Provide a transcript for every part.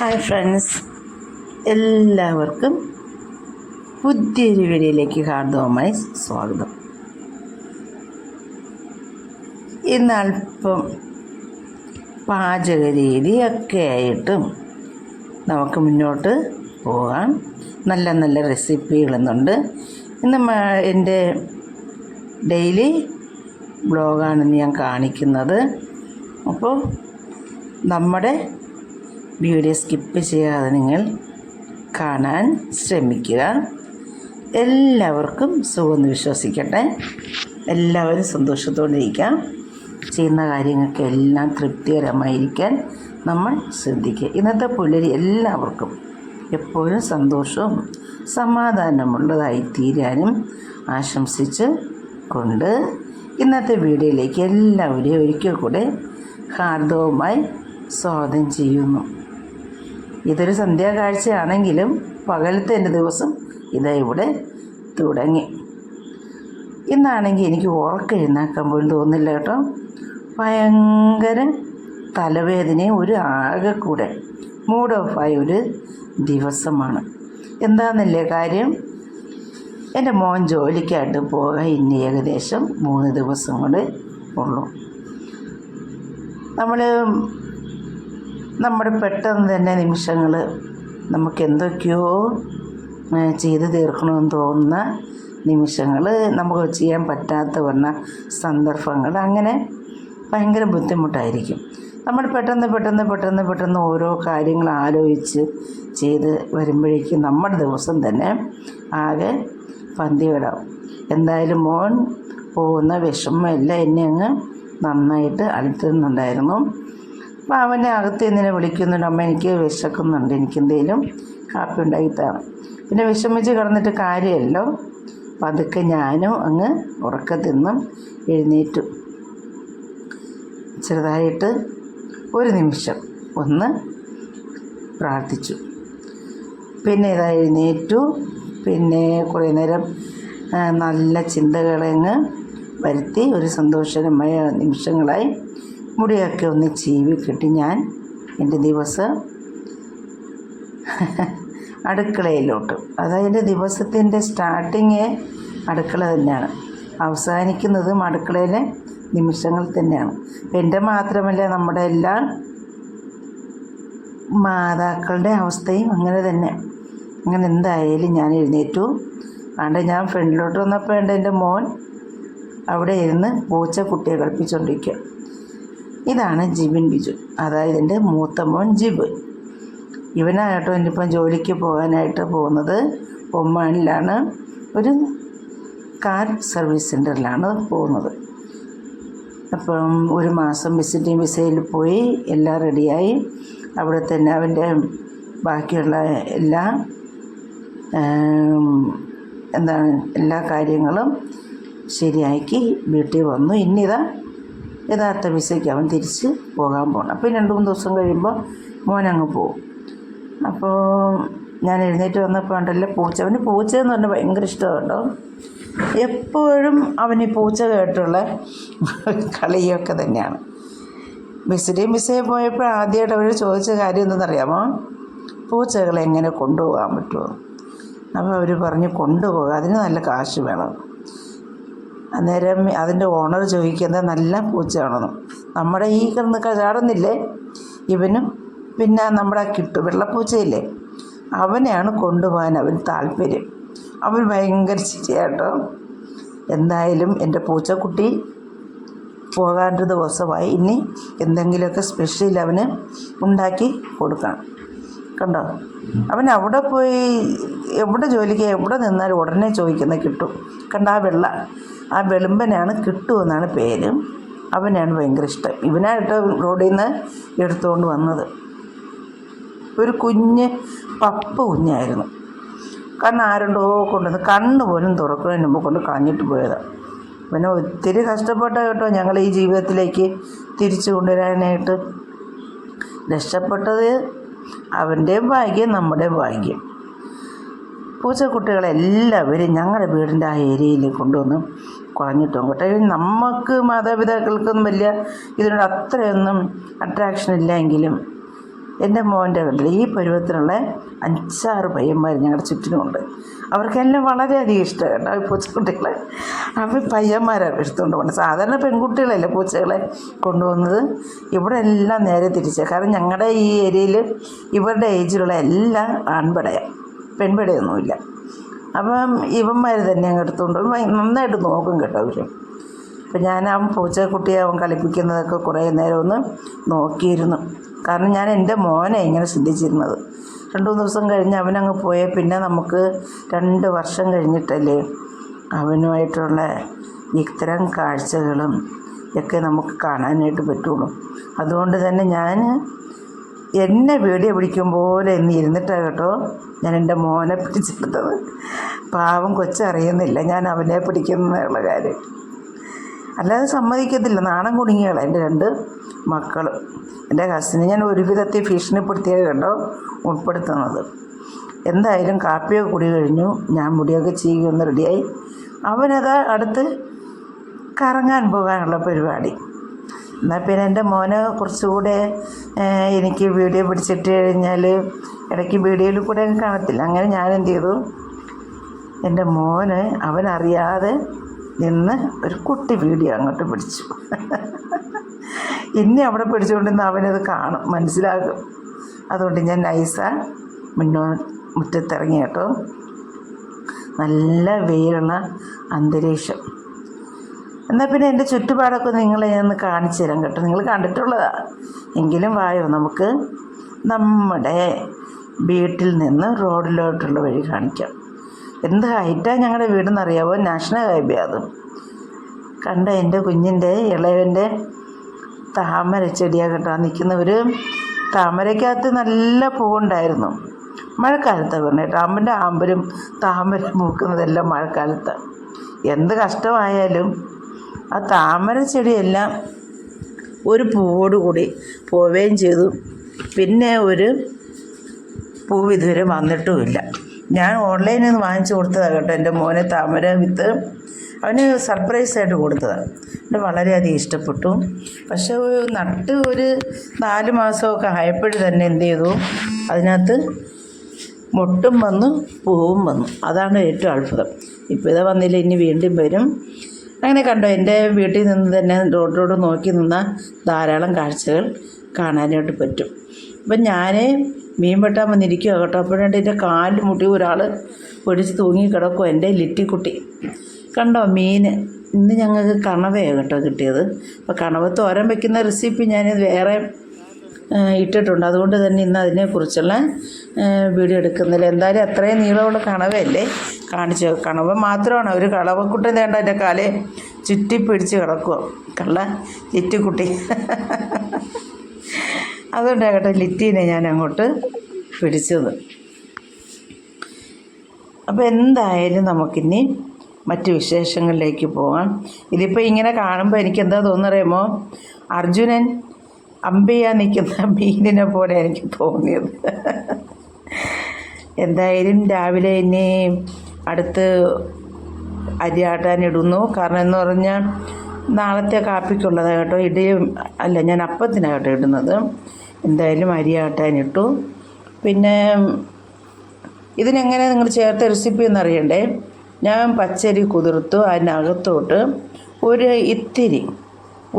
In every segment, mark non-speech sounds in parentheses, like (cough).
Hi friends. എല്ലാവർക്കും പുതിയൊരു വീഡിയോയിലേക്ക് ഹാർദവമായി സ്വാഗതം. ഇന്ന് അല്പം പാചക രീതിയൊക്കെ ആയിട്ടും നമുക്ക് മുന്നോട്ട് പോകാം. നല്ല നല്ല റെസിപ്പികളുന്നുണ്ട്. ഇന്ന് എന്റെ ഡെയിലി ബ്ലോഗാണ് ഞാൻ കാണിക്കുന്നത്. അപ്പോൾ നമ്മുടെ വീഡിയോ സ്കിപ്പ് ചെയ്യാതെ നിങ്ങൾ കാണാൻ ശ്രമിക്കുക. എല്ലാവർക്കും സുഖമെന്ന് വിശ്വസിക്കട്ടെ. എല്ലാവരും സന്തോഷത്തോടെ ഇരിക്കാം ചെയ്യുന്ന കാര്യങ്ങൾക്ക് എല്ലാം തൃപ്തികരമായിരിക്കാൻ നമ്മൾ ശ്രദ്ധിക്കുക. ഇന്നത്തെ പുലരി എല്ലാവർക്കും എപ്പോഴും സന്തോഷവും സമാധാനമുള്ളതായി തീരാനും ആശംസിച്ച് കൊണ്ട് ഇന്നത്തെ വീഡിയോയിലേക്ക് എല്ലാവരെയും ഒരിക്കൽ കൂടെ ഹാർദവുമായി സ്വാഗതം ചെയ്യുന്നു. ഇതൊരു സന്ധ്യാകാഴ്ചയാണെങ്കിലും പകലത്തെ എന്റെ ദിവസം ഇതാ ഇവിടെ തുടങ്ങി. ഇന്നാണെങ്കിൽ എനിക്ക് ഉറക്കം എഴുന്നേക്കാൻ പോലും തോന്നില്ല കേട്ടോ. ഭയങ്കര തലവേദനയും ഒരു ആകെ കൂടെ മൂഡ് ഓഫായ ഒരു ദിവസമാണ്. എന്താണെന്നല്ലേ കാര്യം? എന്റെ മോൻ ജോലിക്കായിട്ട് പോകാൻ ഇനി ഏകദേശം മൂന്ന് ദിവസം കൂടെ ഉള്ളൂ. നമ്മൾ നമ്മുടെ പെട്ടെന്ന് തന്നെ നിമിഷങ്ങൾ നമുക്ക് എന്തൊക്കെയോ ചെയ്തു തീർക്കണമെന്ന് തോന്നുന്ന നിമിഷങ്ങൾ നമുക്ക് ചെയ്യാൻ പറ്റാത്ത വന്ന സന്ദർഭങ്ങൾ അങ്ങനെ ഭയങ്കര ബുദ്ധിമുട്ടായിരിക്കും. നമ്മൾ പെട്ടെന്ന് പെട്ടെന്ന് പെട്ടെന്ന് പെട്ടെന്ന് ഓരോ കാര്യങ്ങൾ ആലോചിച്ച് ചെയ്ത് വരുമ്പോഴേക്കും നമ്മുടെ ദിവസം തന്നെ ആകെ പന്തിവിടാവും എന്തായാലും മോൻ പോകുന്ന വിഷമമല്ല എന്നെ അങ്ങ് നന്നായിട്ട് അലട്ടുന്നുണ്ടായിരുന്നു. അപ്പോൾ അകത്ത് നിന്നെ വിളിക്കുന്നുണ്ട്? അമ്മ എനിക്ക് വിശക്കുന്നുണ്ട്. എനിക്ക് എന്തെങ്കിലും കാപ്പി ഉണ്ടാക്കി പിന്നെ വിഷമിച്ച് കിടന്നിട്ട് കാര്യമല്ലോ പതുക്കെ ഞാനും അങ്ങ് ഉറക്കത്തിൽ നിന്നും എഴുന്നേറ്റു. ചെറുതായിട്ട് ഒരു നിമിഷം ഒന്ന് പ്രാർത്ഥിച്ചു. പിന്നെ ഇതാ എഴുന്നേറ്റു. പിന്നെ കുറേ നേരം നല്ല ചിന്തകളങ്ങ് വരുത്തി ഒരു സന്തോഷകരമായ നിമിഷങ്ങളായി മുടിയൊക്കെ ഒന്ന് ചീവി കിട്ടി ഞാൻ എന്റെ ദിവസം അടുക്കളയിലോട്ട് അതായത് ദിവസത്തിന്റെ സ്റ്റാർട്ടിങ് അടുക്കള തന്നെയാണ്. അവസാനിക്കുന്നതും അടുക്കളയിലെ നിമിഷങ്ങൾ തന്നെയാണ്. എന്റെ മാത്രമല്ല നമ്മുടെ എല്ലാ മാതാക്കളുടെ അവസ്ഥയും അങ്ങനെ തന്നെ. അങ്ങനെ എന്തായാലും ഞാൻ എഴുന്നേറ്റു. അതുകൊണ്ട് ഞാൻ ഫ്രണ്ടിലോട്ട് വന്നപ്പോൾ എന്റെ മോൻ അവിടെ ഇരുന്ന് പൂച്ച കുട്ടിയെ കളിപ്പിച്ചുകൊണ്ടിരിക്കുക ഇതാണ് ജിബിൻ ബിജു. അതായത് എന്റെ മൂത്ത മോൻ ജിബ്. ഇവനായിട്ടോ ഇനിയിപ്പം ജോലിക്ക് പോകാനായിട്ട് പോകുന്നത് ഒമാനിലാണ്. ഒരു കാർ സർവീസ് സെന്ററിലാണ് പോകുന്നത്. അപ്പം ഒരു മാസം വിസിറ്റിംഗ് വിസയിൽ പോയി എല്ലാം റെഡിയായി. അവിടെ തന്നെ അവന്റെ ബാക്കിയുള്ള എല്ലാ എന്താണ് എല്ലാ കാര്യങ്ങളും ശരിയാക്കി വീട്ടിൽ വന്നു. ഇന്നിതാ യഥാർത്ഥ വിസയ്ക്ക് അവൻ തിരിച്ച് പോകാൻ പോകണം അപ്പോൾ രണ്ട് മൂന്ന് ദിവസം കഴിയുമ്പോൾ മോനങ്ങ് പോകും അപ്പോൾ ഞാൻ എഴുന്നേറ്റ് വന്നപ്പോൾ ഉണ്ടല്ലോ പൂച്ച. അവന് പൂച്ച എന്ന് പറഞ്ഞാൽ ഭയങ്കര ഇഷ്ടമുണ്ടോ എപ്പോഴും അവന് പൂച്ച കേട്ടുള്ള കളിയൊക്കെ തന്നെയാണ്. മിസ്സിന്റെയും മിസ്സേ പോയപ്പോൾ ആദ്യമായിട്ട് അവർ ചോദിച്ച കാര്യം എന്തെന്നറിയാമോ പൂച്ചകളെ എങ്ങനെ കൊണ്ടുപോകാൻ പറ്റുമോ അപ്പോൾ അവർ പറഞ്ഞു കൊണ്ടുപോകാം. അതിന് നല്ല കാശ് വേണം. അന്നേരം അതിന്റെ ഓണർ ചോദിക്കുന്നത് നല്ല പൂച്ചയാണെന്ന്. നമ്മുടെ ഈ കിടന്ന് ചാടുന്നില്ലേ ഇവനും പിന്നെ നമ്മുടെ കിട്ടു വെള്ളപ്പൂച്ചയില്ലേ? അവനെയാണ് കൊണ്ടുപോകാൻ അവന് താല്പര്യം. അവൻ ഭയങ്കര ചിരിയാട്ടോ. എന്തായാലും എന്റെ പൂച്ചക്കുട്ടി പോകാന്റെ ദിവസമായി. ഇനി എന്തെങ്കിലുമൊക്കെ സ്പെഷ്യൽ അവന് ഉണ്ടാക്കി കൊടുക്കണം. കണ്ടോ? അവൻ അവിടെ പോയി എവിടെ ജോലിക്ക് എവിടെ നിന്നാലും ഉടനെ ചോദിക്കുന്ന കിട്ടും. കണ്ട ആ വെള്ള ആ വെളുമ്പനാണ് കിട്ടു എന്നാണ് പേര്. അവനാണ് ഭയങ്കര ഇഷ്ടം. ഇവനായിട്ട് റോഡിൽ നിന്ന് എടുത്തുകൊണ്ട് വന്നത്. ഒരു കുഞ്ഞ് പപ്പ കുഞ്ഞായിരുന്നു. കാരണം ആരുണ്ടോ കൊണ്ടുവന്ന് കണ്ണ് പോലും തുറക്കുന്നതിന് മുമ്പ് കൊണ്ട് കളഞ്ഞിട്ട് പോയതാണ് പിന്നെ ഒത്തിരി കഷ്ടപ്പെട്ട കേട്ടോ ഞങ്ങൾ ഈ ജീവിതത്തിലേക്ക് തിരിച്ചു കൊണ്ടുവരാനായിട്ട്. രക്ഷപ്പെട്ടത് അവന്റെയും ഭാഗ്യം നമ്മുടെ ഭാഗ്യം. പൂച്ചക്കുട്ടികളെല്ലാവരും ഞങ്ങളുടെ വീടിന്റെ ആ ഏരിയയിൽ കൊണ്ടുവന്ന് കുറഞ്ഞിട്ടും കേട്ടോ. നമുക്ക് മാതാപിതാക്കൾക്കൊന്നും വലിയ ഇതിനോട് അത്രയൊന്നും അട്രാക്ഷൻ ഇല്ലെങ്കിലും എന്റെ മോന്റെ വീട്ടിൽ ഈ പരുവത്തിലുള്ള അഞ്ചാറ് പയ്യന്മാർ ഞങ്ങളുടെ ചുറ്റിനുമുണ്ട്. അവർക്കെല്ലാം വളരെയധികം ഇഷ്ടമാണ് കേട്ടോ ഈ പൂച്ചക്കുട്ടികളെ അവർ പയ്യന്മാരാണ് എടുത്തുകൊണ്ട് പോകുന്നത് സാധാരണ പെൺകുട്ടികളല്ലേ പൂച്ചകളെ കൊണ്ടുപോകുന്നത്? ഇവിടെ എല്ലാം നേരെ തിരിച്ചാണ് കാരണം ഞങ്ങളുടെ ഈ ഏരിയയിൽ ഇവരുടെ ഏജിലുള്ള എല്ലാം ആൺപടയാണ് പെൺപടയൊന്നുമില്ല. അപ്പം ഇവന്മാർ തന്നെ അങ്ങ് എടുത്തുകൊണ്ട് നന്നായിട്ട് നോക്കും കേട്ടോ അവർ അപ്പം ഞാൻ ആ പൂച്ചക്കുട്ടിയെ അവൻ കളിപ്പിക്കുന്നതൊക്കെ കുറേ നേരം ഒന്ന് നോക്കിയിരുന്നു. കാരണം ഞാൻ എന്റെ മോനെ ഇങ്ങനെ ശ്രദ്ധിച്ചിരുന്നത്. രണ്ടു മൂന്ന് ദിവസം കഴിഞ്ഞ് അവനങ്ങ് പോയ പിന്നെ നമുക്ക് രണ്ട് വർഷം കഴിഞ്ഞിട്ടല്ലേ അവനുമായിട്ടുള്ള ഇത്തരം കാഴ്ചകളും ഒക്കെ നമുക്ക് കാണാനായിട്ട് പറ്റുള്ളൂ. അതുകൊണ്ട് തന്നെ ഞാൻ എന്നെ വീഡിയോ പിടിക്കും പോലെ എന്ന് ഇരുന്നിട്ടാണ് കേട്ടോ ഞാൻ എന്റെ മോനെ പിടിച്ചെടുത്തത് പാവം കൊച്ചറിയുന്നില്ല ഞാൻ അവനെ പിടിക്കുന്നുള്ള കാര്യം. അല്ലാതെ സമ്മതിക്കത്തില്ല. നാണം കുടുങ്ങിയാണ് എന്റെ രണ്ട് മക്കൾ എന്റെ കസിനെ ഞാൻ ഒരു വിധത്തിൽ ഭീഷണിപ്പെടുത്തിയത് കണ്ടോ? ഉൾപ്പെടുത്തുന്നത്. എന്തായാലും കാപ്പിയൊക്കെ കുടി കഴിഞ്ഞു. ഞാൻ മുടിയൊക്കെ ചെയ്യുമെന്ന് റെഡിയായി. അവനത് അടുത്ത് കറങ്ങാൻ പോകാനുള്ള പരിപാടി. എന്നാൽ പിന്നെ എന്റെ മോന് കുറച്ചുകൂടെ എനിക്ക് വീഡിയോ പിടിച്ചിട്ട് കഴിഞ്ഞാൽ ഇടയ്ക്ക് വീഡിയോയിൽ കൂടെ കാണത്തില്ല. അങ്ങനെ ഞാൻ എന്ത് ചെയ്തു? എന്റെ മോന് അവനറിയാതെ നിന്ന് ഒരു കുട്ടി വീഡിയോ അങ്ങോട്ട് പിടിച്ചു. ഇനി അവിടെ പിടിച്ചുകൊണ്ടിരുന്ന അവനത് കാണും മനസ്സിലാകും. അതുകൊണ്ട് ഞാൻ നൈസ മുന്നോ മുറ്റത്തിറങ്ങി കേട്ടോ. നല്ല വെയിലുള്ള അന്തരീക്ഷം. എന്നാൽ പിന്നെ എന്റെ ചുറ്റുപാടൊക്കെ നിങ്ങളെ ഒന്ന് കാണിച്ചു തരാം കേട്ടോ. നിങ്ങൾ കണ്ടിട്ടുള്ളതാണ് എങ്കിലും വായോ നമുക്ക് നമ്മുടെ വീട്ടിൽ നിന്ന് റോഡിലോട്ടുള്ള വഴി കാണിക്കാം. എന്ത് ഹൈറ്റാണ് ഞങ്ങളുടെ വീടെന്നറിയാമോ നാഷണൽ ഹൈവേ അത്. കണ്ട എന്റെ കുഞ്ഞിന്റെ ഇളയവന്റെ താമര ചെടിയാണ് കേട്ടോ നിൽക്കുന്ന ഒരു താമരയ്ക്കകത്ത് നല്ല പൂവുണ്ടായിരുന്നു. മഴക്കാലത്താണ് പറഞ്ഞത് കേട്ടോ അമ്മന്റെ ആമ്പലും താമര പൂക്കുന്നതെല്ലാം മഴക്കാലത്ത്. എന്ത് കഷ്ടമായാലും ആ താമര ചെടിയെല്ലാം ഒരു പൂവോട് കൂടി പോവുകയും ചെയ്തു. പിന്നെ ഒരു പൂവ് വന്നിട്ടുമില്ല. ഞാൻ ഓൺലൈനിൽ നിന്ന് വാങ്ങിച്ചു കൊടുത്തതാണ് കേട്ടോ എന്റെ മോനെ താമര വിത്ത്. അവന് സർപ്രൈസ് ആയിട്ട് കൊടുത്തതാണ് എന്റെ വളരെയധികം ഇഷ്ടപ്പെട്ടു. പക്ഷേ നട്ട് ഒരു നാല് മാസമൊക്കെ ആയപ്പോഴും തന്നെ എന്ത് ചെയ്തു? അതിനകത്ത് മുട്ടും വന്നു പൂവും വന്നു. അതാണ് ഏറ്റവും അത്ഭുതം. ഇപ്പോൾ ഇതാ വന്നില്ല ഇനി വീണ്ടും വരും. അങ്ങനെ കണ്ടോ എന്റെ വീട്ടിൽ നിന്ന് തന്നെ റോഡിലോട്ട് നോക്കി നിന്ന ധാരാളം കാഴ്ചകൾ കാണാനായിട്ട് പറ്റും. അപ്പം ഞാൻ മീൻ വെട്ടാൻ വന്നിരിക്കുക കേട്ടോ. അപ്പോഴാണ്ട് എന്റെ കാലിൽ മുട്ടി ഒരാൾ പൊടിച്ച് തൂങ്ങി കിടക്കും എന്റെ ലിറ്റിക്കുട്ടി. കണ്ടോ മീൻ? ഇന്ന് ഞങ്ങൾക്ക് കണവയാണ് കേട്ടോ കിട്ടിയത്. അപ്പോൾ കണവ തോരൻ വെക്കുന്ന റെസിപ്പി ഞാൻ വേറെ ഇട്ടിട്ടുണ്ട്. അതുകൊണ്ട് തന്നെ ഇന്ന് അതിനെക്കുറിച്ചുള്ള വീഡിയോ എടുക്കുന്നില്ല. എന്തായാലും അത്രയും നീളമുള്ള കണവയല്ലേ? കാണിച്ചു കണവ മാത്രമാണ്. ഒരു കളവക്കുട്ടി വേണ്ട എന്റെ കാലെ ചുറ്റി പിടിച്ച് കിടക്കുക കള്ള ലിറ്റിക്കുട്ടി. (laughs) അതുകൊണ്ടാണ് കേട്ടോ ലിറ്റീനെ ഞാൻ അങ്ങോട്ട് പിടിച്ചത്. അപ്പോൾ എന്തായാലും നമുക്കിനി മറ്റ് വിശേഷങ്ങളിലേക്ക് പോകാം. ഇതിപ്പോൾ ഇങ്ങനെ കാണുമ്പോൾ എനിക്ക് എന്താ അർജുനൻ അമ്പയ്യ നിൽക്കുന്ന (laughs) മീനിനെ പോലെ എനിക്ക് തോന്നിയത്. എന്തായാലും രാവിലെ ഇനി അടുത്ത് അരിയാട്ടാനിടുന്നു കാരണം എന്ന് പറഞ്ഞാൽ നാളത്തെ കാപ്പിക്കുള്ളതാണ് കേട്ടോ. ഇടി അല്ല ഞാൻ അപ്പത്തിനാണ് കേട്ടോ ഇടുന്നത്. എന്തായാലും അരി ആട്ടാനിട്ടു പിന്നെ ഇതിനെങ്ങനെ നിങ്ങൾ ചേർത്ത റെസിപ്പി എന്നറിയണ്ടേ ഞാൻ പച്ചരി കുതിർത്തു അതിനകത്തോട്ട് ഒരു ഇത്തിരി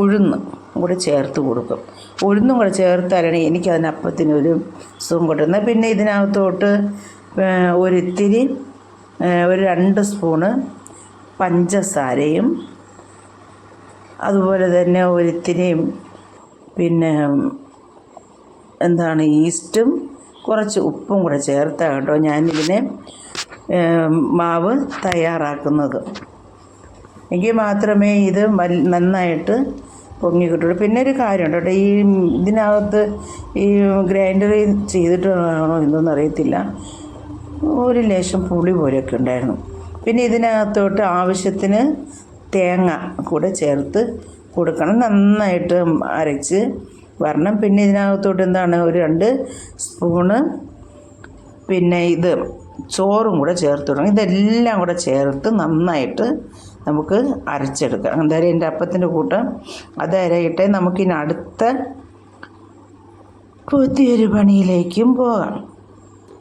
ഉഴുന്ന് കൂടെ ചേർത്ത് കൊടുക്കും. ഉഴുന്നും കൂടെ ചേർത്താലാണ് എനിക്ക് അതിനപ്പത്തിന് ഒരു സുഖം കിട്ടുന്നത്. പിന്നെ ഇതിനകത്തോട്ട് ഒരു ഒരിത്തിരി ഒരു രണ്ട് സ്പൂണ് പഞ്ചസാരയും അതുപോലെ തന്നെ ഒരിത്തിരിയും പിന്നെ എന്താണ് ഈസ്റ്റും കുറച്ച് ഉപ്പും കൂടെ ചേർത്താണ് കേട്ടോ ഞാനിതിനെ മാവ് തയ്യാറാക്കുന്നത്. എങ്കിൽ മാത്രമേ ഇത് നന്നായിട്ട് പൊങ്ങി കിട്ടുള്ളൂ. പിന്നെ ഒരു കാര്യമുണ്ട് കേട്ടോ ഈ ഇതിനകത്ത് ഈ ഗ്രൈൻഡറിൽ ചെയ്തിട്ടാണോ എന്തൊന്നും അറിയത്തില്ല. ഒരു ലേശം പുളി പോലെയൊക്കെ ഉണ്ടായിരുന്നു. പിന്നെ ഇതിനകത്തോട്ട് ആവശ്യത്തിന് തേങ്ങ കൂടെ ചേർത്ത് കൊടുക്കണം. നന്നായിട്ട് അരച്ച് വരണം. പിന്നെ ഇതിനകത്തോട്ട് എന്താണ്? ഒരു രണ്ട് സ്പൂണ് പിന്നെ ഇത് ചോറും കൂടെ ചേർത്ത് തുടങ്ങി. ഇതെല്ലാം കൂടെ ചേർത്ത് നന്നായിട്ട് നമുക്ക് അരച്ചെടുക്കാം. എന്തായാലും എന്റെ അപ്പത്തിന്റെ കൂട്ടം അത് അരയിട്ടെ നമുക്കിനി അടുത്ത പുതിയൊരു പണിയിലേക്കും പോകാം.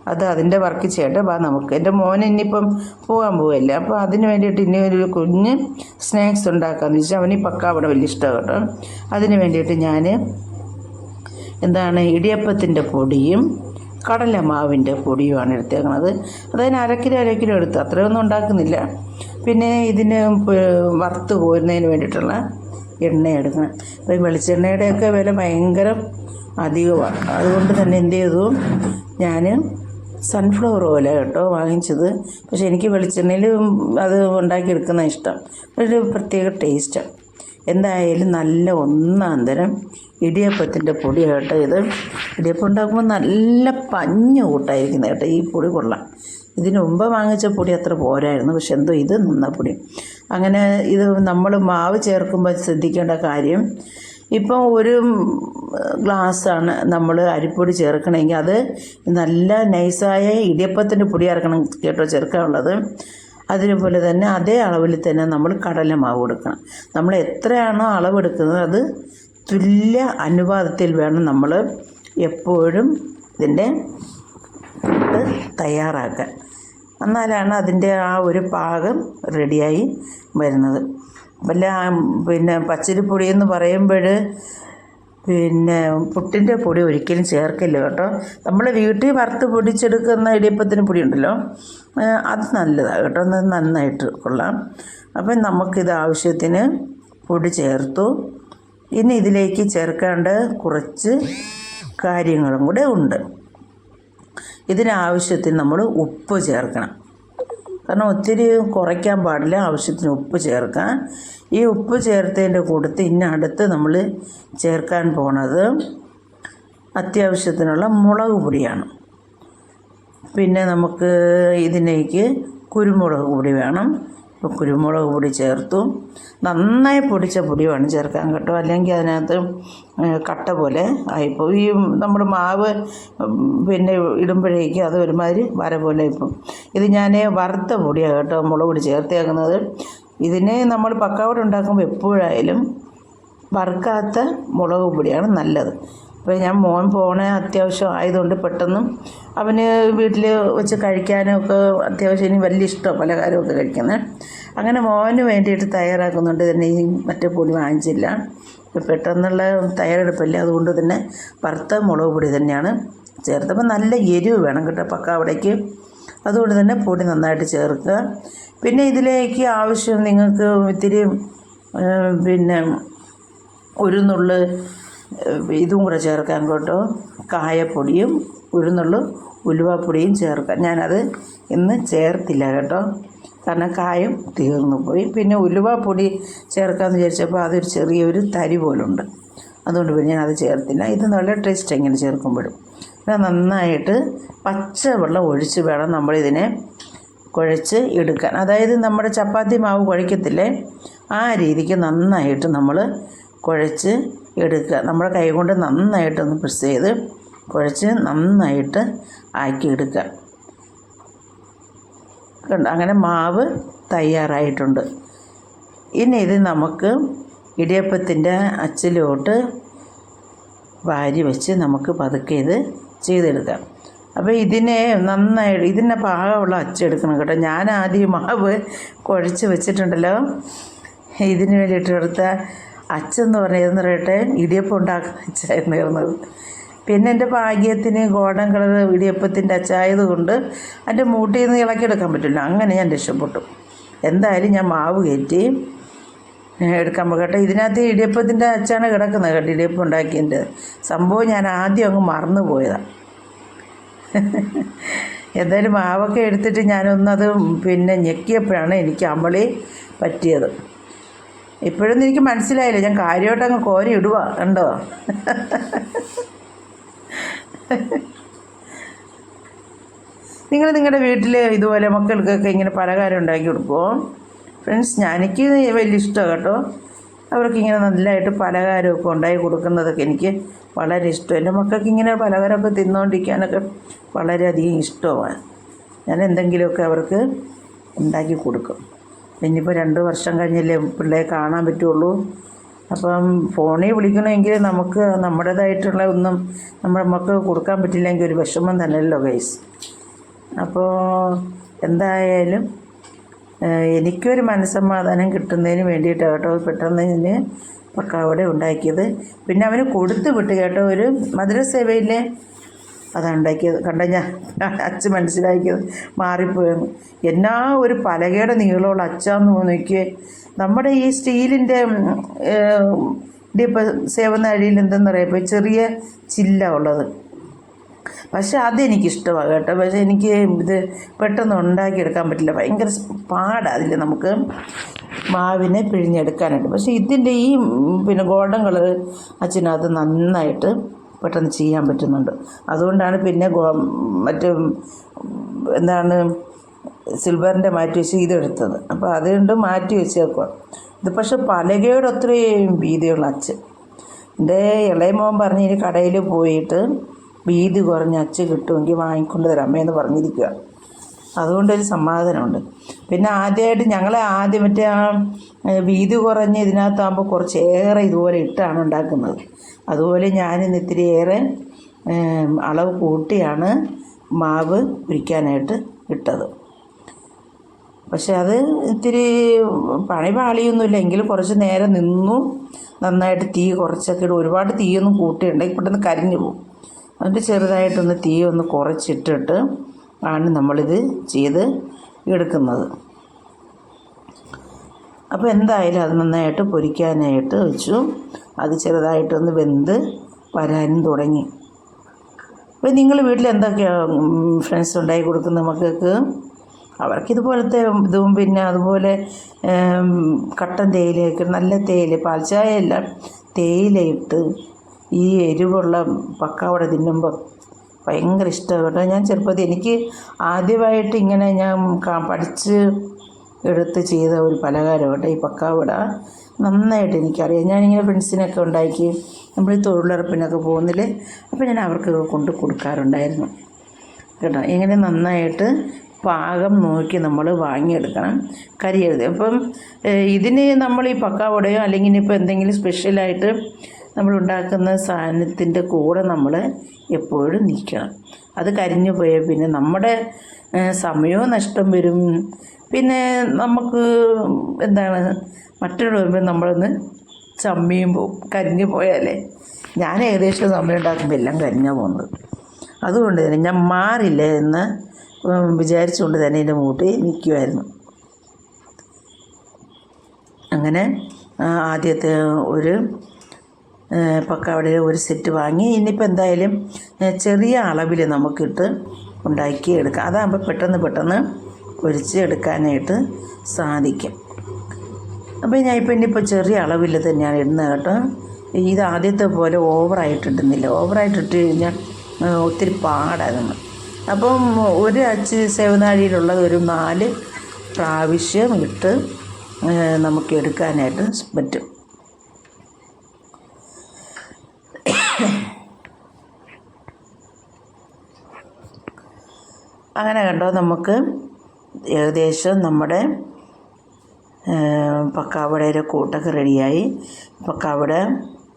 അത് അതിന്റെ വർക്ക് ചെയ്യട്ടെ. വാ നമുക്ക് എന്റെ മോൻ ഇനിയിപ്പം പോകാൻ പോവല്ലേ. അപ്പോൾ അതിന് വേണ്ടിയിട്ട് ഇനി ഒരു കുഞ്ഞ് സ്നാക്സ് ഉണ്ടാക്കാമെന്ന് വെച്ചാൽ അവന് പക്കാവട വലിയ ഇഷ്ടമാണ് കേട്ടോ. അതിന് വേണ്ടിയിട്ട് ഞാൻ എന്താണ് ഇടിയപ്പത്തിന്റെ പൊടിയും കടലമാവിന്റെ പൊടിയുമാണ് എടുത്തേക്കുന്നത് അതായത് അരക്കിലോ അരക്കിലോ എടുത്ത് അത്രയൊന്നും ഉണ്ടാക്കുന്നില്ല. പിന്നെ ഇതിന് വറുത്ത് കോരുന്നതിന് വേണ്ടിയിട്ടുള്ള എണ്ണ എടുക്കണം. ഈ വെളിച്ചെണ്ണയുടെയൊക്കെ വില ഭയങ്കര അധികമാണ്. അതുകൊണ്ട് തന്നെ എന്ത് ചെയ്തു? ഞാൻ സൺഫ്ലവർ ഓയില കേട്ടോ വാങ്ങിച്ചത്. പക്ഷേ എനിക്ക് വെളിച്ചെണ്ണയിൽ അത് ഉണ്ടാക്കിയെടുക്കുന്ന ഇഷ്ടം. ഒരു പ്രത്യേക ടേസ്റ്റാണ് എന്തായാലും നല്ല ഒന്നാം തരം ഇടിയപ്പത്തിന്റെ പൊടി കേട്ടോ ഇത്. ഇടിയപ്പം ഉണ്ടാക്കുമ്പോൾ നല്ല പഞ്ഞ് കൂട്ടായിരിക്കുന്നത് കേട്ടോ ഈ പൊടി കൊള്ളാം. ഇതിന് മുമ്പ് വാങ്ങിച്ച പൊടി അത്ര പോരായിരുന്നു പക്ഷെ എന്തോ ഇത് നിന്ന പൊടി. അങ്ങനെ ഇത് നമ്മൾ മാവ് ചേർക്കുമ്പോൾ ശ്രദ്ധിക്കേണ്ട കാര്യം ഇപ്പം ഒരു ഗ്ലാസ്സാണ് നമ്മൾ അരിപ്പൊടി ചേർക്കണമെങ്കിൽ അത് നല്ല നൈസായ ഇടിയപ്പത്തിന്റെ പൊടി ചേർക്കണം കേട്ടോ ചേർക്കാനുള്ളത്. അതിനുപോലെ തന്നെ അതേ അളവിൽ തന്നെ നമ്മൾ കടലമാവ് കൊടുക്കണം. നമ്മൾ എത്രയാണോ അളവെടുക്കുന്നത് അത് തുല്യ അനുപാതത്തിൽ വേണം നമ്മൾ എപ്പോഴും ഇതിന്റെ ഇത് തയ്യാറാക്കാൻ. എന്നാലാണ് അതിന്റെ ആ ഒരു പാകം റെഡിയായി വരുന്നത്. വല്ല പിന്നെ പച്ചരിപ്പൊടി എന്ന് പറയുമ്പോൾ പിന്നെ പുട്ടിന്റെ പൊടി ഒരിക്കലും ചേർക്കില്ല കേട്ടോ. നമ്മൾ വീട്ടിൽ വറുത്ത് പൊടിച്ചെടുക്കുന്ന ഇടിയപ്പത്തിന് പൊടി ഉണ്ടല്ലോ അത് നല്ലതാണ് കേട്ടോ. അത് നന്നായിട്ട് കൊള്ളാം. അപ്പം നമുക്കിത് ആവശ്യത്തിന് പൊടി ചേർത്തു. ഇനി ഇതിലേക്ക് ചേർക്കേണ്ട കുറച്ച് കാര്യങ്ങളും കൂടെ ഉണ്ട്. ഇതിനാവശ്യത്തിന് നമ്മൾ ഉപ്പ് ചേർക്കണം. കാരണം ഒത്തിരി കുറയ്ക്കാൻ പാടില്ല ആവശ്യത്തിന് ഉപ്പ് ചേർക്കാം. ഈ ഉപ്പ് ചേർത്തതിന്റെ കൂട്ടത്തിൽ ഇന്ന അടുത്ത് നമ്മൾ ചേർക്കാൻ പോണത് അത്യാവശ്യത്തിനുള്ള മുളക് പൊടിയാണ്. പിന്നെ നമുക്ക് ഇതിലേക്ക് കുരുമുളക് പൊടി വേണം. കുരുമുളക് പൊടി ചേർത്തു. നന്നായി പൊടിച്ച പൊടി വേണം ചേർക്കാൻ കേട്ടോ. അല്ലെങ്കിൽ അതിനകത്ത് കട്ട പോലെ ആയിപ്പോൾ ഈ നമ്മുടെ മാവ് പിന്നെ ഇടുമ്പോഴേക്കും അത് ഒരുമാതിരി വര പോലെ ഇപ്പം ഇത് ഞാൻ വറുത്ത പൊടിയാണ് കേട്ടോ മുളക് പൊടി ചേർത്തേക്കുന്നത് ഇതിനെ നമ്മൾ പക്കാവട ഉണ്ടാക്കുമ്പോൾ എപ്പോഴായാലും വറുക്കാത്ത മുളക് പൊടിയാണ് നല്ലത്. അപ്പോൾ ഞാൻ മോൻ പോണ അത്യാവശ്യം ആയതുകൊണ്ട് പെട്ടെന്ന് അവന് വീട്ടിൽ വെച്ച് കഴിക്കാനൊക്കെ അത്യാവശ്യം ഇനി വലിയ ഇഷ്ടം പലഹാരമൊക്കെ കഴിക്കുന്നത് അങ്ങനെ മോന് വേണ്ടിയിട്ട് തയ്യാറാക്കുന്നുണ്ട്. തന്നെ ഈ മറ്റേ പൊടി വാങ്ങിച്ചില്ല. പെട്ടെന്നുള്ള തയ്യാറെടുപ്പല്ലേ? അതുകൊണ്ട് തന്നെ വറുത്ത മുളക് പൊടി തന്നെയാണ്. ചേർത്തപ്പോൾ നല്ല എരിവ് വേണം കേട്ടോ പക്കാവടയ്ക്ക് അതുകൊണ്ട് തന്നെ പൊടി നന്നായിട്ട് ചേർക്കുക. പിന്നെ ഇതിലേക്ക് ആവശ്യം നിങ്ങൾക്ക് ഇത്തിരി പിന്നെ ഒരു നുള്ള് ഇതും കൂടെ ചേർക്കാൻ കേട്ടോ കായപ്പൊടിയും ഒരു ഉലുവപ്പൊടിയും ചേർക്കാം. ഞാനത് ഇന്ന് ചേർത്തില്ല കേട്ടോ. കാരണം കായം തീർന്നു പോയി. പിന്നെ ഉലുവാപ്പൊടി ചേർക്കാമെന്ന് വിചാരിച്ചപ്പോൾ അതൊരു ചെറിയൊരു തരി പോലുണ്ട്. അതുകൊണ്ട് പിന്നെ ഞാനത് ചേർത്തില്ല. ഇത് നല്ല ടേസ്റ്റ് എങ്ങനെ ചേർക്കുമ്പോഴും. നന്നായിട്ട് പച്ചവെള്ളം ഒഴിച്ച് വേണം നമ്മളിതിനെ കുഴച്ച് എടുക്കാൻ. അതായത് നമ്മുടെ ചപ്പാത്തി മാവ് കുഴയ്ക്കത്തില്ലേ? ആ രീതിക്ക് നന്നായിട്ട് നമ്മൾ കുഴച്ച് എടുക്കുക. നമ്മുടെ കൈകൊണ്ട് നന്നായിട്ടൊന്ന് പ്രസ് ചെയ്ത് കുഴച്ച് നന്നായിട്ട് ആക്കിയെടുക്കുക കണ്ടോ? അങ്ങനെ മാവ് തയ്യാറായിട്ടുണ്ട്. ഇനി ഇത് നമുക്ക് ഇടിയപ്പത്തിന്റെ അച്ചിലോട്ട് വാരി വെച്ച് നമുക്ക് പതുക്കെ ഇത് ചെയ്തെടുക്കാം. അപ്പോൾ ഇതിനെ നന്നായി ഇതിന്റെ പാകമുള്ള അച്ചെടുക്കണം കേട്ടോ. ഞാൻ ആദ്യം മാവ് കുഴച്ച് വെച്ചിട്ടുണ്ടല്ലോ. ഇതിന് വേണ്ടിയിട്ട് എടുത്ത അച്ചെന്ന് പറയുന്നത് പറയട്ടെ ഇടിയപ്പം ഉണ്ടാക്കുന്ന അച്ഛായിരുന്നു ഇരുന്നത് പിന്നെ എന്റെ ഭാഗ്യത്തിന് ഗോഡൻ കളർ ഇടിയപ്പത്തിന്റെ അച്ചായത് കൊണ്ട് അതിന്റെ മൂട്ടിൽ നിന്ന് ഇളക്കിയെടുക്കാൻ പറ്റില്ല. അങ്ങനെ ഞാൻ രക്ഷപ്പെട്ടു. എന്തായാലും ഞാൻ മാവ് കയറ്റി എടുക്കാൻ പോകട്ടെ കേട്ടോ ഇതിനകത്ത് ഇടിയപ്പത്തിന്റെ അച്ചാണ് കിടക്കുന്നത് കേട്ടോ ഇടിയപ്പം ഉണ്ടാക്കിയതിന്റെ. സംഭവം ഞാൻ ആദ്യം അങ്ങ് മറന്നു പോയതാണ് എന്തായാലും മാവൊക്കെ എടുത്തിട്ട് ഞാനൊന്നത് പിന്നെ ഞെക്കിയപ്പോഴാണ് എനിക്ക് അമളി പറ്റിയത്. ഇപ്പോഴൊന്നും എനിക്ക് മനസ്സിലായില്ല. ഞാൻ കാര്യമായിട്ട് അങ്ങ് കോരി കണ്ടോ? നിങ്ങൾ നിങ്ങളുടെ വീട്ടിൽ ഇതുപോലെ മക്കൾക്കൊക്കെ ഇങ്ങനെ പലഹാരം ഉണ്ടാക്കി കൊടുക്കുമോ ഫ്രണ്ട്സ് ഞാൻ എനിക്ക് വലിയ ഇഷ്ടമാണ് കേട്ടോ. അവർക്ക് ഇങ്ങനെ നല്ലതായിട്ട് പലഹാരമൊക്കെ ഉണ്ടാക്കി കൊടുക്കുന്നതൊക്കെ എനിക്ക് വളരെ ഇഷ്ടം. എന്റെ മക്കൾക്ക് ഇങ്ങനെ പലഹാരമൊക്കെ തിന്നുകൊണ്ടിരിക്കാനൊക്കെ വളരെയധികം ഇഷ്ടമാണ്. ഞാൻ എന്തെങ്കിലുമൊക്കെ അവർക്ക് ഉണ്ടാക്കി കൊടുക്കും. ഇനിയിപ്പോൾ രണ്ട് വർഷം കഴിഞ്ഞല്ലേ പിള്ളേരെ കാണാൻ പറ്റുള്ളൂ. അപ്പം ഫോണിൽ വിളിക്കണമെങ്കിൽ നമുക്ക് നമ്മുടേതായിട്ടുള്ള ഒന്നും നമ്മുടെ നമുക്ക് കൊടുക്കാൻ പറ്റില്ലെങ്കിൽ ഒരു വിഷമം തന്നെയല്ലോ ഗൈസ് അപ്പോൾ എന്തായാലും എനിക്കൊരു മനസ്സമാധാനം കിട്ടുന്നതിന് വേണ്ടിയിട്ട് കേട്ടോ പെട്ടെന്ന് ഞാൻ പക്കാവട ഉണ്ടാക്കിയത്. പിന്നെ അവന് കൊടുത്തു വിട്ട് കേട്ടോ. ഒരു മധുരസേവയിലെ അതാണ് ഉണ്ടാക്കിയത് കണ്ട ഞാൻ? അച്ഛൻ മനസ്സിലാക്കിയത്. മാറിപ്പോയെന്ന്. എന്നാ ഒരു പലകയുടെ നീളമുള്ള അച്ചാന്ന് നോക്കിയേ. നമ്മുടെ ഈ സ്റ്റീലിന്റെ ഇപ്പം സേവന അഴിയിൽ എന്തെന്ന് ഇപ്പോൾ ചെറിയ ചില്ല ഉള്ളത്. പക്ഷെ അതെനിക്കിഷ്ടമാണ് കേട്ടോ. പക്ഷെ എനിക്ക് ഇത് പെട്ടെന്ന് ഉണ്ടാക്കിയെടുക്കാൻ പറ്റില്ല. ഭയങ്കര പാടാണ് അതിൽ നമുക്ക് മാവിനെ പിഴിഞ്ഞെടുക്കാനായിട്ട്. പക്ഷേ ഇതിന്റെ ഈ പിന്നെ ഗോൾഡൻ കളർ അച്ഛനകത്ത് നന്നായിട്ട് പെട്ടെന്ന് ചെയ്യാൻ പറ്റുന്നുണ്ട്. അതുകൊണ്ടാണ് പിന്നെ മറ്റേ എന്താണ് സിൽവറിന്റെ മാറ്റി വെച്ച് ഇതെടുത്തത്. അപ്പോൾ അതുകൊണ്ട് മാറ്റി വെച്ചേക്കുക ഇത് പക്ഷെ പലകയുടെ അത്രയും വീതിയുള്ള അച്ഛൻ. എന്റെ ഇളയ മോൻ പറഞ്ഞ് ഇനി കടയിൽ പോയിട്ട് വീതി കുറഞ്ഞ അച്ച് കിട്ടുമെങ്കിൽ വാങ്ങിക്കൊണ്ട് തരാം അമ്മയെന്ന് പറഞ്ഞിരിക്കുക അതുകൊണ്ടൊരു സമാധാനമുണ്ട്. പിന്നെ ആദ്യമായിട്ട് ഞങ്ങളെ ആദ്യം മറ്റേ ആ വീതി കുറഞ്ഞ് ഇതിനകത്താകുമ്പോൾ കുറച്ചേറെ ഇതുപോലെ ഇട്ടാണ് ഉണ്ടാക്കുന്നത്. അതുപോലെ ഞാനിന്ന് ഇത്തിരിയേറെ അളവ് കൂട്ടിയാണ് മാവ് ഉരിക്കാനായിട്ട് ഇട്ടത്. പക്ഷെ അത് ഇത്തിരി പണി പാളിയൊന്നുമില്ല. എങ്കിലും കുറച്ച് നേരം നിന്നു. നന്നായിട്ട് തീ കുറച്ചൊക്കെ ഇടും. ഒരുപാട് തീയൊന്നും കൂട്ടിയുണ്ടെങ്കിൽ പെട്ടെന്ന് കരിഞ്ഞു പോകും എന്നിട്ട് ചെറുതായിട്ടൊന്ന് തീ ഒന്ന് കുറച്ചിട്ടിട്ട് ആണ് നമ്മളിത് ചെയ്ത് എടുക്കുന്നത്. അപ്പോൾ എന്തായാലും അത് നന്നായിട്ട് പൊരിക്കാനായിട്ട് വെച്ചു. അത് ചെറുതായിട്ടൊന്ന് വെന്ത് വരാനും തുടങ്ങി. അപ്പോൾ നിങ്ങൾ വീട്ടിൽ എന്തൊക്കെയാണ് ഫ്രണ്ട്സ് ഉണ്ടായി കൊടുക്കുന്ന മക്കൾക്ക്? അവർക്കിതുപോലത്തെ ഇതും പിന്നെ അതുപോലെ കട്ടൻ തേയിലയൊക്കെ നല്ല തേയില പാൽച്ചായയല്ല തേയിലയിട്ട് ഈ എരിവുള്ള പക്കാവട തിന്നുമ്പോൾ ഭയങ്കര ഇഷ്ടമാണ് കേട്ടോ. ഞാൻ ചെറുപ്പത്തിൽ എനിക്ക് ആദ്യമായിട്ട് ഇങ്ങനെ ഞാൻ പഠിച്ച് എടുത്ത് ചെയ്ത ഒരു പലഹാരം കേട്ടോ ഈ പക്കാവട. നന്നായിട്ട് എനിക്കറിയാം. ഞാനിങ്ങനെ ഫ്രണ്ട്സിനൊക്കെ ഉണ്ടാക്കി നമ്മൾ തൊഴിലുറപ്പിനൊക്കെ പോകുന്നില്ലേ അപ്പോൾ ഞാൻ അവർക്കൊക്കെ കൊണ്ട് കൊടുക്കാറുണ്ടായിരുന്നു. കേട്ടോ? ഇങ്ങനെ നന്നായിട്ട് പാകം നോക്കി നമ്മൾ വാങ്ങിയെടുക്കണം. കരിയരുത് അപ്പം ഇതിന് നമ്മൾ ഈ പക്കാവടയോ അല്ലെങ്കിൽ ഇനിയിപ്പോൾ എന്തെങ്കിലും സ്പെഷ്യലായിട്ട് നമ്മൾ ഉണ്ടാക്കുന്ന സാധനത്തിന്റെ കൂടെ നമ്മൾ എപ്പോഴും നിൽക്കണം അത് കരിഞ്ഞു പോയാൽ പിന്നെ നമ്മുടെ സമയവും നഷ്ടം വരും. പിന്നെ നമുക്ക് എന്താണ് മറ്റൊരു വരുമ്പോൾ നമ്മളൊന്ന് ചമ്മിയും പോവും കരിഞ്ഞു പോയാലേ. ഞാൻ ഏകദേശം സമയം ഉണ്ടാക്കുമ്പോൾ എല്ലാം കരിഞ്ഞാണ് പോകുന്നത്. അതുകൊണ്ട് തന്നെ ഞാൻ മാറില്ല എന്ന് വിചാരിച്ചുകൊണ്ട് തന്നെ എന്റെ മൂട്ടി നിൽക്കുമായിരുന്നു അങ്ങനെ ആദ്യത്തെ ഒരു പക്കാവടയിൽ ഒരു സെറ്റ് വാങ്ങി. ഇനിയിപ്പോൾ എന്തായാലും ചെറിയ അളവിൽ നമുക്കിട്ട് ഉണ്ടാക്കി എടുക്കാം അതാകുമ്പോൾ പെട്ടെന്ന് പെട്ടെന്ന് പൊരിച്ച് എടുക്കാനായിട്ട് സാധിക്കും. അപ്പോൾ ഞാൻ ഇപ്പം ഇനിയിപ്പോൾ ചെറിയ അളവിൽ തന്നെയാണ് ഇടുന്നത് കേട്ടോ. ഇത് ആദ്യത്തെ പോലെ ഓവറായിട്ട് ഇടുന്നില്ല ഓവറായിട്ട് ഇട്ട് കഴിഞ്ഞാൽ ഒത്തിരി പാടായിരുന്നു. അപ്പം ഒരു അച്ച് സേവനാഴിയിലുള്ളത് ഒരു നാല് പ്രാവശ്യം ഇട്ട് നമുക്ക് എടുക്കാനായിട്ട് പറ്റും. അങ്ങനെ കണ്ടോ നമുക്ക് ഏകദേശം നമ്മുടെ പക്കാവടയുടെ കൂട്ടൊക്കെ റെഡിയായി. പക്കാവട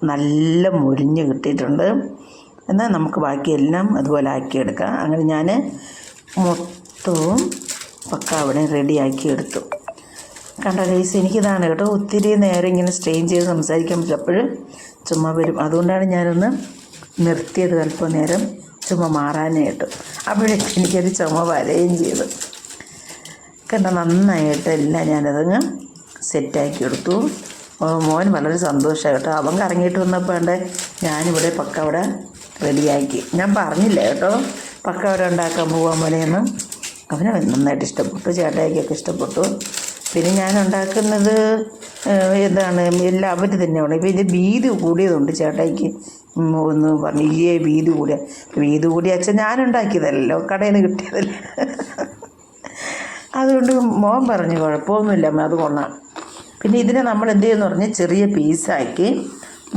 നല്ല മുരിഞ്ഞ് കിട്ടിയിട്ടുണ്ട്. എന്നാൽ നമുക്ക് ബാക്കിയെല്ലാം അതുപോലെ ആക്കിയെടുക്കാം. അങ്ങനെ ഞാൻ മൊത്തവും പക്കാവട റെഡിയാക്കി എടുത്തു കണ്ട കേസ് എനിക്കിതാണ് കേട്ടോ ഒത്തിരി നേരം ഇങ്ങനെ സ്ട്രെയിൻ ചെയ്ത് സംസാരിക്കാൻ പറ്റപ്പോൾ ചുമ്മാ വരും. അതുകൊണ്ടാണ് ഞാനൊന്ന് നിർത്തിയത് അല്പം നേരം ചുമ മാറാനായിട്ട്. അപ്പോഴേക്കും എനിക്കൊരു ചുമ വരുകയും ചെയ്തു. കണ്ട നന്നായിട്ട് എല്ലാം ഞാനതങ്ങ് സെറ്റാക്കി എടുത്തു. ഓ, മോൻ വളരെ സന്തോഷമായി കേട്ടോ. അവൻ കറങ്ങിയിട്ട് വന്നപ്പോൾ ഉണ്ട് ഞാനിവിടെ പക്കവട റെഡിയാക്കി. ഞാൻ പറഞ്ഞില്ല കേട്ടോ പക്കവട ഉണ്ടാക്കാൻ പോകാൻ പോലെയെന്ന്. അവന് നന്നായിട്ട് ഇഷ്ടപ്പെട്ടു ചേട്ടായിക്കൊക്കെ ഇഷ്ടപ്പെട്ടു. പിന്നെ ഞാൻ ഉണ്ടാക്കുന്നത് എന്താണ് എല്ലാം അവർ തന്നെയാണ്. ഇപ്പോൾ ഇത് ഭീതി കൂടിയതുണ്ട് ചേട്ടായിക്ക്. ഒന്ന് പറഞ്ഞു ഇല്ലേ ഭീതി കൂടിയ. ഭീതി കൂടിയ അച്ഛൻ കടയിൽ നിന്ന് കിട്ടിയതല്ലേ. അതുകൊണ്ട് മോൻ പറഞ്ഞു കുഴപ്പമൊന്നുമില്ല അമ്മ അത് കൊള്ളാം. പിന്നെ ഇതിനെ നമ്മൾ എന്ത് ചെയ്യുമെന്ന് പറഞ്ഞാൽ ചെറിയ പീസാക്കി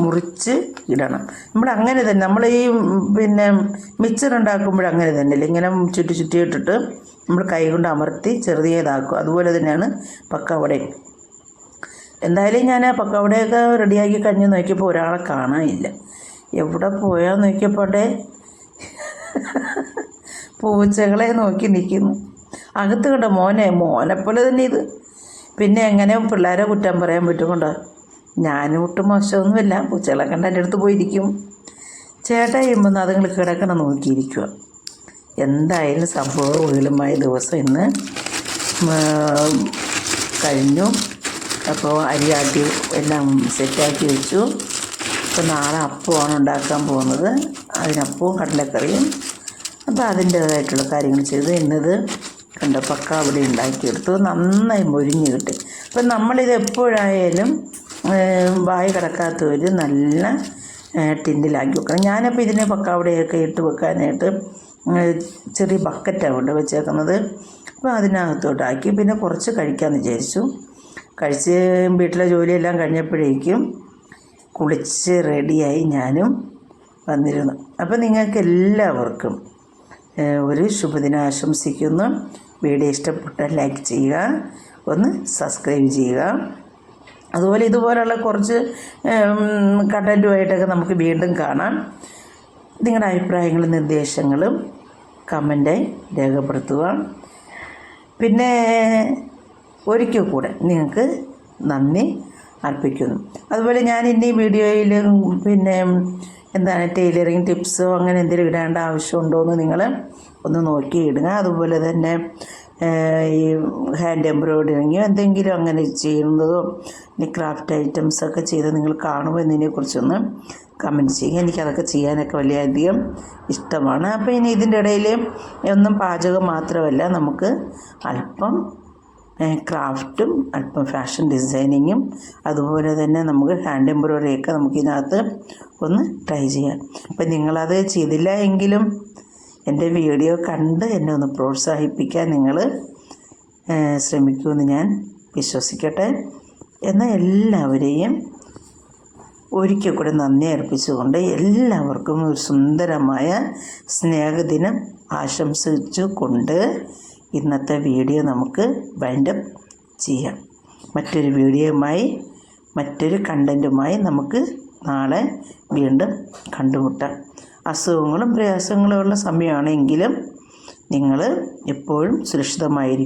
മുറിച്ച് ഇടണം. നമ്മൾ അങ്ങനെ തന്നെ നമ്മൾ ഈ പിന്നെ മിക്സർ ഉണ്ടാക്കുമ്പോൾ അങ്ങനെ തന്നെയല്ലേ? ഇങ്ങനെ ചുറ്റി ചുറ്റി ഇട്ടിട്ട് നമ്മൾ കൈ കൊണ്ട് അമർത്തി ചെറിയതാക്കും അതുപോലെ തന്നെയാണ് പക്കവടയും. എന്തായാലും ഞാൻ ആ പക്കവടയൊക്കെ റെഡിയാക്കി കഴിഞ്ഞ് നോക്കിയപ്പോൾ ഒരാളെ കാണാനില്ല. എവിടെ പോയാൽ നോക്കിയപ്പോട്ടെ പൂച്ചകളെ നോക്കി നിൽക്കുന്നു അകത്ത് കണ്ട മോനെ മോനെപ്പോലെ തന്നെ ഇത്. പിന്നെ എങ്ങനെ പിള്ളേരെ കുറ്റം പറയാൻ പറ്റും കൊണ്ടോ ഞാനും ഒട്ടും മോശമൊന്നുമില്ല. പൂച്ചകളെ കണ്ട് എന്റെ അടുത്ത് പോയിരിക്കും. ചേട്ടാ ചെയ്യുമ്പോൾ അതുങ്ങൾ കിടക്കണം നോക്കിയിരിക്കുക എന്തായാലും സംഭവവികലമായ ദിവസം ഇന്ന് കഴിഞ്ഞു. അപ്പോൾ അരിയാട്ടി എല്ലാം സെറ്റാക്കി വെച്ചു. അപ്പോൾ നാളെ അപ്പമാണ് ഉണ്ടാക്കാൻ പോകുന്നത്. അതിനപ്പവും കടലക്കറിയും. അപ്പോൾ അതിന്റേതായിട്ടുള്ള കാര്യങ്ങൾ ചെയ്തു. ഇന്നത് കണ്ട പക്ക അവിടെ ഉണ്ടാക്കിയെടുത്തു നന്നായി മൊരിഞ്ഞ് കിട്ടി. അപ്പം നമ്മളിത് എപ്പോഴായാലും വായ കിടക്കാത്തവർ നല്ല ടിന്നിലാക്കി വെക്കണം. ഞാനപ്പോൾ ഇതിനെ പക്കാവിടെയൊക്കെ ഇട്ട് വെക്കാനായിട്ട് ചെറിയ ബക്കറ്റാണ് കൊണ്ട് വെച്ചേക്കുന്നത്. അപ്പോൾ അതിനകത്തോട്ടാക്കി. പിന്നെ കുറച്ച് കഴിക്കാമെന്ന് വിചാരിച്ചു. കഴിച്ച് വീട്ടിലെ ജോലിയെല്ലാം കഴിഞ്ഞപ്പോഴേക്കും കുളിച്ച് റെഡിയായി ഞാനും വന്നിരുന്നു. അപ്പോൾ നിങ്ങൾക്ക് എല്ലാവർക്കും ഒരു ശുഭദിനം ആശംസിക്കുന്നു വീഡിയോ ഇഷ്ടപ്പെട്ടാൽ ലൈക്ക് ചെയ്യുക ഒന്ന് സബ്സ്ക്രൈബ് ചെയ്യുക. അതുപോലെ ഇതുപോലുള്ള കുറച്ച് കണ്ടന്റുമായിട്ടൊക്കെ നമുക്ക് വീണ്ടും കാണാം. നിങ്ങളുടെ അഭിപ്രായങ്ങളും നിർദ്ദേശങ്ങളും കമന്റായി രേഖപ്പെടുത്തുക. പിന്നെ ഒരിക്കൽ കൂടെ നിങ്ങൾക്ക് നന്ദി അർപ്പിക്കുന്നു. അതുപോലെ ഞാൻ ഇനി വീഡിയോയിൽ പിന്നെ എന്താണ് ടൈലറിങ് ടിപ്സോ അങ്ങനെ എന്തെങ്കിലും ഇടേണ്ട ആവശ്യമുണ്ടോ എന്ന് നിങ്ങൾ ഒന്ന് നോക്കി ഇടുക. അതുപോലെ തന്നെ ഈ ഹാൻഡ് എംബ്രോയിഡറിങ്ങോ എന്തെങ്കിലും അങ്ങനെ ചെയ്യുന്നതോ ഇനി ക്രാഫ്റ്റ് ഐറ്റംസ് ഒക്കെ ചെയ്ത് നിങ്ങൾ കാണുമോ എന്നതിനെക്കുറിച്ചൊന്ന് കമന്റ് ചെയ്യുക. എനിക്കതൊക്കെ ചെയ്യാനൊക്കെ വലിയധികം ഇഷ്ടമാണ്. അപ്പോൾ ഇനി ഇതിന്റെ ഇടയിൽ ഒന്നും പാചകം മാത്രമല്ല നമുക്ക് അല്പം ക്രാഫ്റ്റും അല്പം ഫാഷൻ ഡിസൈനിങ്ങും അതുപോലെ തന്നെ നമുക്ക് ഹാൻഡ് എംബ്രോയിഡറിയൊക്കെ നമുക്കിതിനകത്ത് ഒന്ന് ട്രൈ ചെയ്യാം. അപ്പം നിങ്ങളത് ചെയ്തില്ല എങ്കിലും എന്റെ വീഡിയോ കണ്ട് എന്നെ ഒന്ന് പ്രോത്സാഹിപ്പിക്കാൻ നിങ്ങൾ ശ്രമിക്കുമെന്ന് ഞാൻ വിശ്വസിക്കട്ടെ. എന്ന എല്ലാവരെയും ഒരിക്കൽ കൂടെ നന്ദി അർപ്പിച്ചുകൊണ്ട് എല്ലാവർക്കും ഒരു സുന്ദരമായ സ്നേഹദിനം ആശംസിച്ചു കൊണ്ട് ഇന്നത്തെ വീഡിയോ നമുക്ക് വൈൻഡപ്പ് ചെയ്യാം. മറ്റൊരു വീഡിയോയുമായി മറ്റൊരു കണ്ടന്റുമായി നമുക്ക് നാളെ വീണ്ടും കണ്ടുമുട്ടാം. അസുഖങ്ങളും പ്രയാസങ്ങളും ഉള്ള സമയമാണെങ്കിലും നിങ്ങൾ എപ്പോഴും സുരക്ഷിതമായിരിക്കും.